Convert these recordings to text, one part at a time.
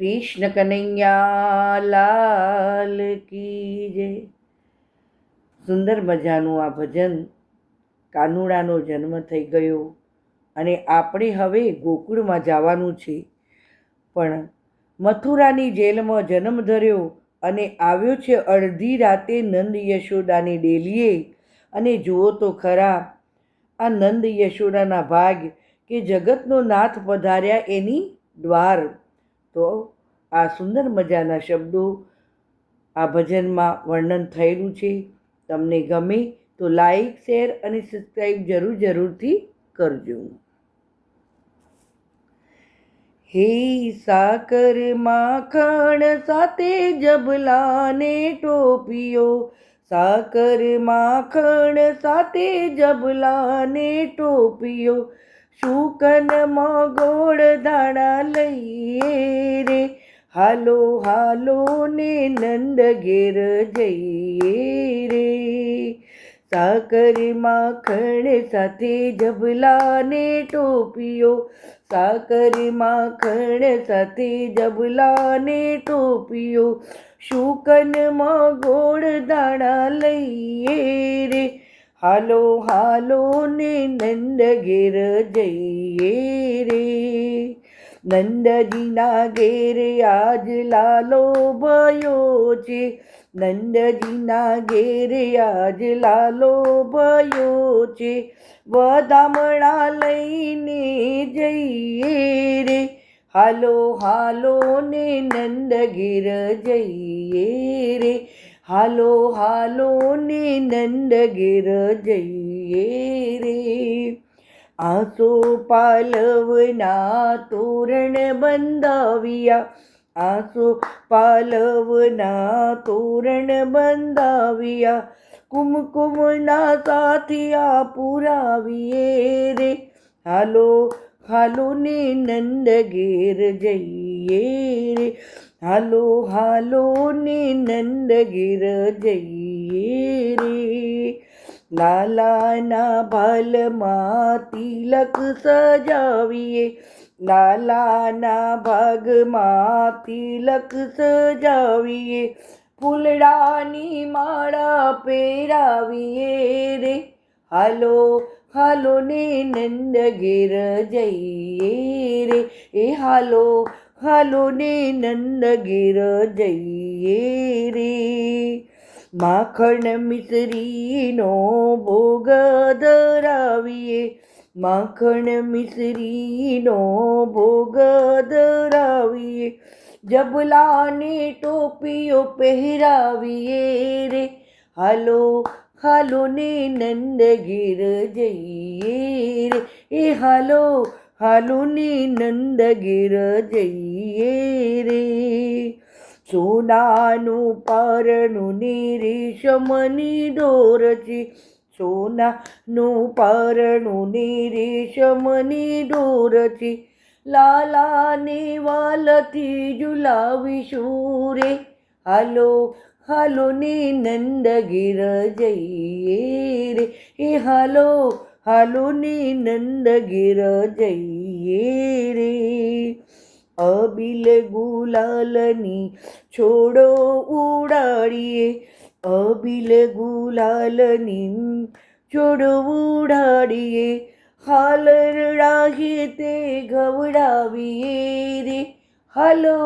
કૃષ્ણ કનૈયા લાલ કી જય. સુંદર મજાનું આ ભજન કાનુડાનો જન્મ થઈ ગયો અને આપણે હવે ગોકુળમાં જવાનું છે. પણ મથુરાની જેલમાં જન્મ ધર્યો અને આવ્યો છે અડધી રાતે નંદ યશોદાની ડેલીએ. અને જુઓ તો ખરા, આ નંદ યશોદાના ભાગ કે જગતનો નાથ પધાર્યા એની દ્વાર. તો આ સુંદર મજાના શબ્દો આ ભજનમાં વર્ણન થયેલું છે. તમને ગમે તો લાઈક શેર અને સબસ્ક્રાઈબ જરૂર જરૂરથી કરજો. હે સાકર માખણ સાથે જબલાને ટોપિયો સાકર માખણ સાથે જબલાને ટોપિયો શુકનમાં ગોળ દાણા લઈએ રે. હાલો હાલો ને નંદ ઘેર જઈએ રે. સાકરી માખણ સાથે જબલાને ટોપીઓ. સાકરી માખણ સાથે જબલાને ટોપીઓ. શુકનમાં ગોળ દાણા લઈએ રે. હાલો હાલો, ને નંદ ઘેર જઈએ રે. નંદજીના ઘેર આજ લાલો ભયો છે. નંદજીના ઘેર આજ લાલો ભયો છે. વધામણા લઈને જઈએ રે. હાલો હાલો, ને નંદ ઘેર જઈએ રે. હાલો હાલો ને નંદ ઘેર જઈએ રે. આસો પાલવના તોરણ બંધાવ્યા. આસો પાલવના તોરણ બંધાવ્યા. કુમકુમના સાથિયા પુરાવીએ રે. હાલો હાલો ને નંદ ઘેર જઈએ રે હાલો હાલો ને નંદ ઘેર જઈએ રે લાલાના ભલમાં તિલક સજાવીએ લાલાના ભાગમાં તિલક સજાવીએ ફૂલડાની માળા પહેરાવીએ રે હાલો હાલો ને નંદ ઘેર જઈએ એ હાલો હાલો ને નંદ ઘેર જઈએ રે. માખણ મિશ્રીનો ભોગ ધરાવીએ. માખણ મિશ્રીનો ભોગ ધરાવીએ. જબલાને ટોપીઓ પહેરાવીએ રે. હાલો હાલો ને નંદ ઘેર જઈએ રે. એ હાલો હાલો ને નંદ ઘેર જઈએ રે. સોનાનું પારણું ને રેશમની ડોર છે સોનાનું પારણું ને રેશમની ડોર છે લાલાને વાલથી ઝુલાવીશું રે. હાલો હાલો ને નંદગીર જઈએ રે. એ હાલો હાલો ને નંદ ઘેર જઈએ રે અબિલ ગુલાલની છોડો ઉડાડીએ અબિલ ગુલાલની છોડો ઉડાડીએ હાલરડાહીએ તે ગવડાવીએ રે હાલો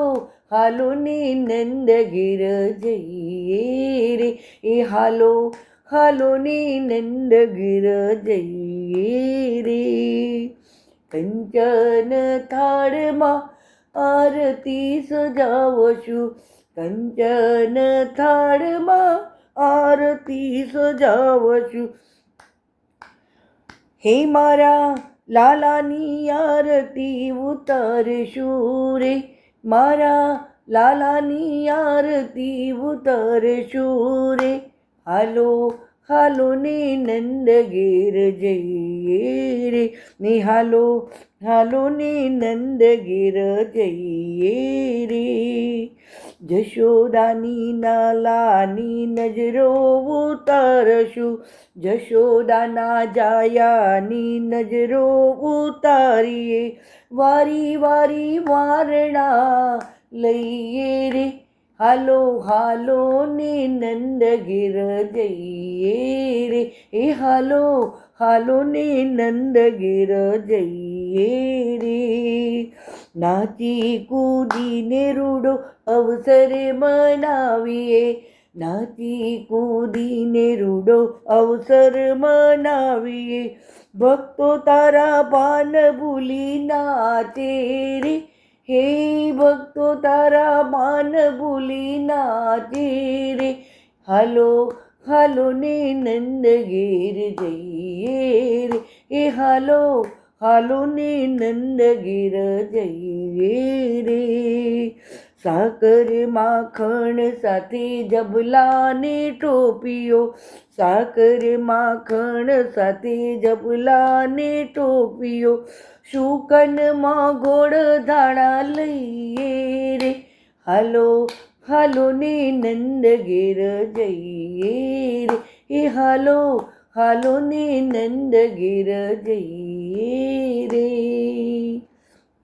હાલો ને નંદ ઘેર જઈએ રે એ હાલો હાલો ને નંદ ઘેર જઈએ રે કંચન થાળમાં આરતી સજાવો છું કંચન થાળમાં આરતી સજાવો છું હે મારા લાલાની આરતી ઉતારશું રે મારા લાલાની આરતી ઉતારશું રે હાલો હાલો ને નંદ ગીર જઈએ રે. ને હાલો હાલો ને નંદ ગીર જઈએ રે. જશોદાની નાલાની નજરો ઉતારશું. જશોદાના જાયાની નજરો ઉતારીએ. વારી વારી વારણા લઈએ રે. હાલો હાલો, ને નંદ ઘેર જઈએ રે. એ હાલો હાલો, ને નંદ ઘેર જઈએ રે. નાચી કૂદીને રૂડો અવસર મનાવીએ. નાચી કૂદીને રૂડો અવસર મનાવીએ. ભક્તો તારા પાન ભૂલી નાચે રે. હે ભક્તો તારા માન ભૂલી નાચે રે હાલો હાલો ને નંદ ઘેર જઈએ રે. એ હાલો હાલો ને નંદ ઘેર જઈએ રે. સાકર માખણ સાથે જબલાની ટોપીઓ. સાકર માખણ સાથે જબલાની ટોપીઓ. શુકનમાં ગોળ ધાણા લઈએ રે. હાલો હાલો ને નંદ ઘેર જઈએ રે. એ હાલો હાલો ને નંદ ઘેર જઈએ રે.